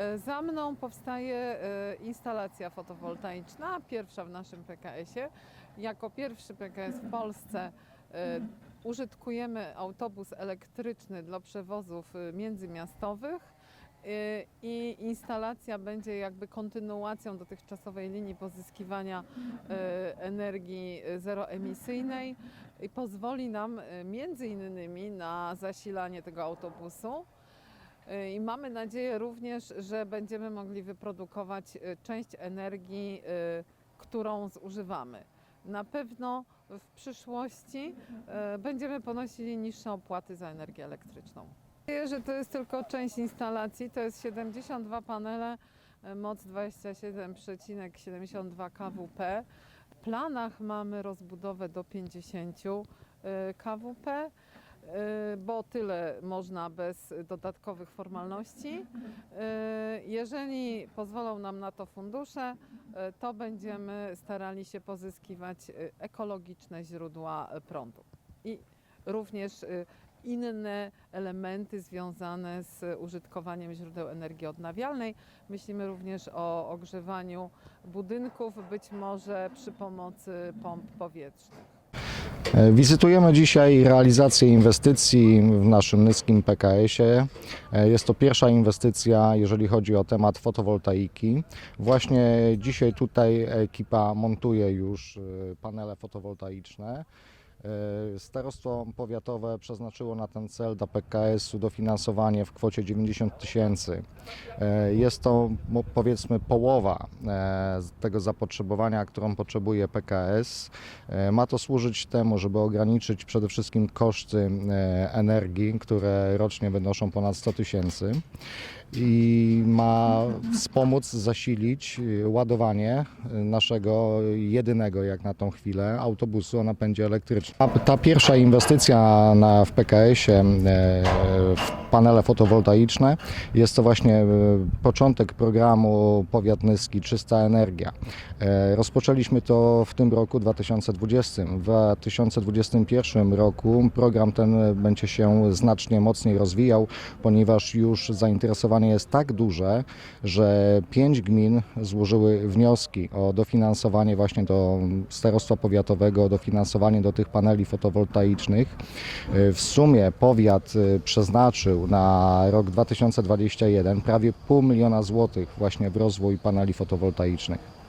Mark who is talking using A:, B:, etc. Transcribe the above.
A: E, Za mną powstaje e, instalacja fotowoltaiczna, pierwsza w naszym PKS-ie. Jako pierwszy PKS w Polsce e, użytkujemy autobus elektryczny dla przewozów międzymiastowych i instalacja będzie jakby kontynuacją dotychczasowej linii pozyskiwania energii zeroemisyjnej i pozwoli nam między innymi na zasilanie tego autobusu. Y, I mamy nadzieję również, że będziemy mogli wyprodukować y, część energii, y, którą zużywamy. Na pewno w przyszłości będziemy ponosili niższe opłaty za energię elektryczną. Nadzieję, że to jest tylko część instalacji, to jest 72 panele, moc 27,72 kWp. W planach mamy rozbudowę do 50 y, kWp. Y, bo tyle można bez dodatkowych formalności. Y, Jeżeli pozwolą nam na to fundusze, y, to będziemy starali się pozyskiwać ekologiczne źródła prądu i również inne elementy związane z użytkowaniem źródeł energii odnawialnej. Myślimy również o ogrzewaniu budynków, być może przy pomocy pomp powietrznych.
B: E, Wizytujemy dzisiaj realizację inwestycji w naszym nyskim PKS-ie. E, Jest to pierwsza inwestycja, jeżeli chodzi o temat fotowoltaiki. Właśnie dzisiaj tutaj ekipa montuje już e, panele fotowoltaiczne. E, Starostwo powiatowe przeznaczyło na ten cel dla PKS-u dofinansowanie w kwocie 90 tysięcy. E, Jest to powiedzmy połowa e, tego zapotrzebowania, którą potrzebuje PKS. Ma to służyć temu, żeby ograniczyć przede wszystkim koszty energii, które rocznie wynoszą ponad 100 tysięcy i ma wspomóc zasilić e, ładowanie e, naszego jedynego jak na tą chwilę autobusu o napędzie elektrycznym. A Ta pierwsza inwestycja na, w PKS-ie e, w panele fotowoltaiczne jest to właśnie początek programu Powiat Nyski Czysta Energia. Rozpoczęliśmy to w tym roku 2020. W 2021 roku program ten będzie się znacznie mocniej rozwijał, ponieważ już zainteresowanie jest tak duże, że pięć gmin złożyły wnioski o dofinansowanie właśnie do starostwa powiatowego, dofinansowanie do tych paneli fotowoltaicznych. E, W sumie powiat e, przeznaczył na rok 2021 prawie pół miliona złotych właśnie w rozwój paneli fotowoltaicznych.